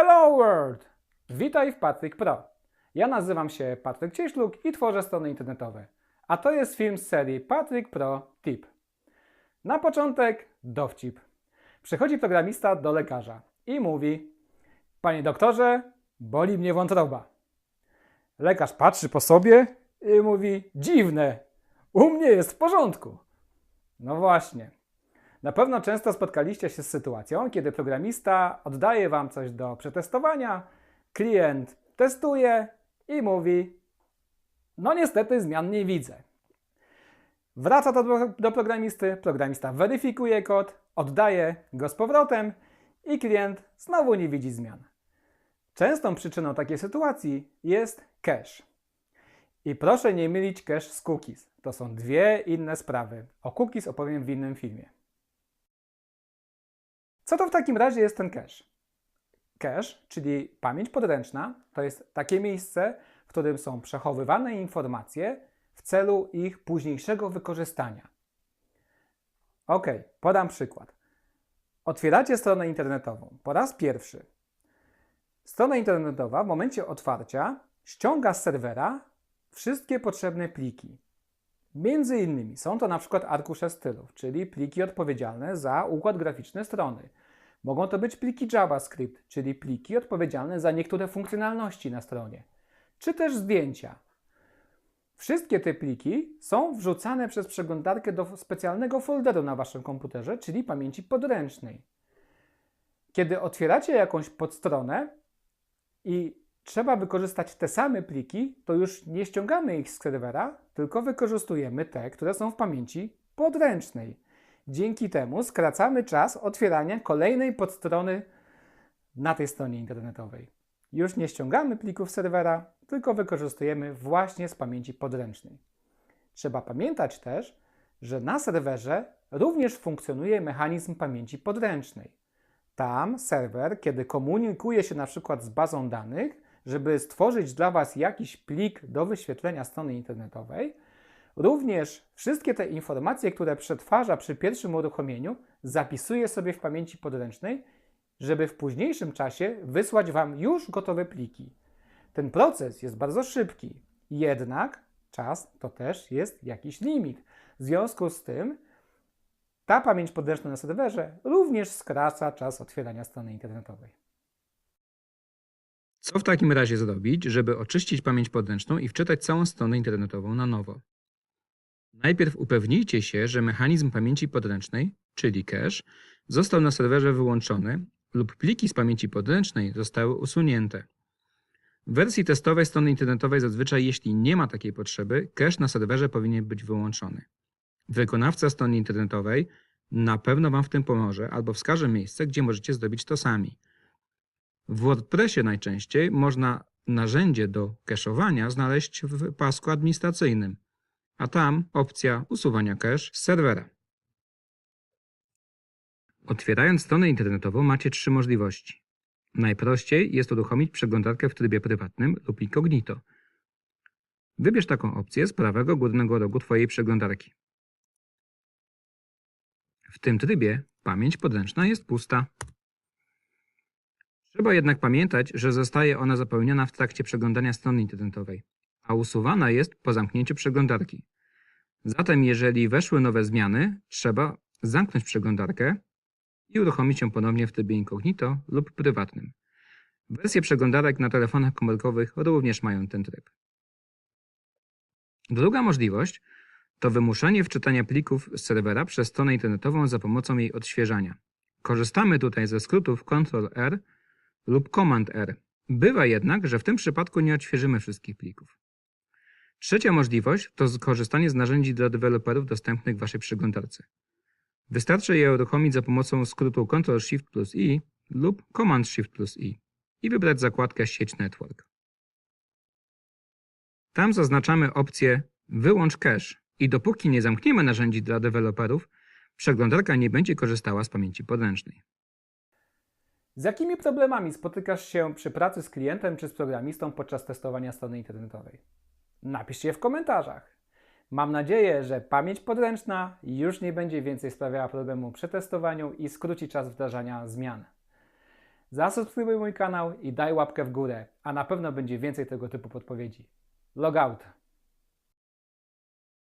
Hello World! Witaj w Patryk Pro. Ja nazywam się Patryk Cieśluk i tworzę strony internetowe. A to jest film z serii Patryk Pro Tip. Na początek dowcip. Przychodzi programista do lekarza i mówi: Panie doktorze, boli mnie wątroba. Lekarz patrzy po sobie i mówi: Dziwne, u mnie jest w porządku. No właśnie. Na pewno często spotkaliście się z sytuacją, kiedy programista oddaje Wam coś do przetestowania, klient testuje i mówi: No, niestety zmian nie widzę. Wraca to do, do programisty, programista weryfikuje kod, oddaje go z powrotem i klient znowu nie widzi zmian. Częstą przyczyną takiej sytuacji jest cache. I proszę nie mylić cache z cookies. To są dwie inne sprawy. O cookies opowiem w innym filmie. Co to w takim razie jest ten cache? Cache, czyli pamięć podręczna, to jest takie miejsce, w którym są przechowywane informacje w celu ich późniejszego wykorzystania. Ok, podam przykład. Otwieracie stronę internetową po raz pierwszy. Strona internetowa w momencie otwarcia ściąga z serwera wszystkie potrzebne pliki. Między innymi są to na przykład arkusze stylów, czyli pliki odpowiedzialne za układ graficzny strony. Mogą to być pliki JavaScript, czyli pliki odpowiedzialne za niektóre funkcjonalności na stronie, czy też zdjęcia. Wszystkie te pliki są wrzucane przez przeglądarkę do specjalnego folderu na waszym komputerze, czyli pamięci podręcznej. Kiedy otwieracie jakąś podstronę i trzeba wykorzystać te same pliki, to już nie ściągamy ich z serwera, tylko wykorzystujemy te, które są w pamięci podręcznej. Dzięki temu skracamy czas otwierania kolejnej podstrony na tej stronie internetowej. Już nie ściągamy plików serwera, tylko wykorzystujemy właśnie z pamięci podręcznej. Trzeba pamiętać też, że na serwerze również funkcjonuje mechanizm pamięci podręcznej. Tam serwer, kiedy komunikuje się na przykład z bazą danych, żeby stworzyć dla Was jakiś plik do wyświetlenia strony internetowej, również wszystkie te informacje, które przetwarza przy pierwszym uruchomieniu, zapisuje sobie w pamięci podręcznej, żeby w późniejszym czasie wysłać Wam już gotowe pliki. Ten proces jest bardzo szybki, jednak czas to też jest jakiś limit. W związku z tym ta pamięć podręczna na serwerze również skraca czas otwierania strony internetowej. Co w takim razie zrobić, żeby oczyścić pamięć podręczną i wczytać całą stronę internetową na nowo? Najpierw upewnijcie się, że mechanizm pamięci podręcznej, czyli cache, został na serwerze wyłączony lub pliki z pamięci podręcznej zostały usunięte. W wersji testowej strony internetowej zazwyczaj, jeśli nie ma takiej potrzeby, cache na serwerze powinien być wyłączony. Wykonawca strony internetowej na pewno Wam w tym pomoże albo wskaże miejsce, gdzie możecie zrobić to sami. W WordPressie najczęściej można narzędzie do cache'owania znaleźć w pasku administracyjnym, a tam opcja usuwania cache z serwera. Otwierając stronę internetową macie trzy możliwości. Najprościej jest uruchomić przeglądarkę w trybie prywatnym lub incognito. Wybierz taką opcję z prawego górnego rogu Twojej przeglądarki. W tym trybie pamięć podręczna jest pusta. Trzeba jednak pamiętać, że zostaje ona zapełniona w trakcie przeglądania strony internetowej, a usuwana jest po zamknięciu przeglądarki. Zatem, jeżeli weszły nowe zmiany, trzeba zamknąć przeglądarkę i uruchomić ją ponownie w trybie incognito lub prywatnym. Wersje przeglądarek na telefonach komórkowych również mają ten tryb. Druga możliwość to wymuszanie wczytania plików z serwera przez stronę internetową za pomocą jej odświeżania. Korzystamy tutaj ze skrótów Ctrl-R lub Command-R. Bywa jednak, że w tym przypadku nie odświeżymy wszystkich plików. Trzecia możliwość to skorzystanie z narzędzi dla deweloperów dostępnych w Waszej przeglądarce. Wystarczy je uruchomić za pomocą skrótu Ctrl-Shift plus I lub Command-Shift plus I i wybrać zakładkę Sieć Network. Tam zaznaczamy opcję Wyłącz cache i dopóki nie zamkniemy narzędzi dla deweloperów, przeglądarka nie będzie korzystała z pamięci podręcznej. Z jakimi problemami spotykasz się przy pracy z klientem czy z programistą podczas testowania strony internetowej? Napiszcie je w komentarzach. Mam nadzieję, że pamięć podręczna już nie będzie więcej sprawiała problemu przy testowaniu i skróci czas wdrażania zmian. zasubskrybuj mój kanał i daj łapkę w górę, a na pewno będzie więcej tego typu podpowiedzi. Logout!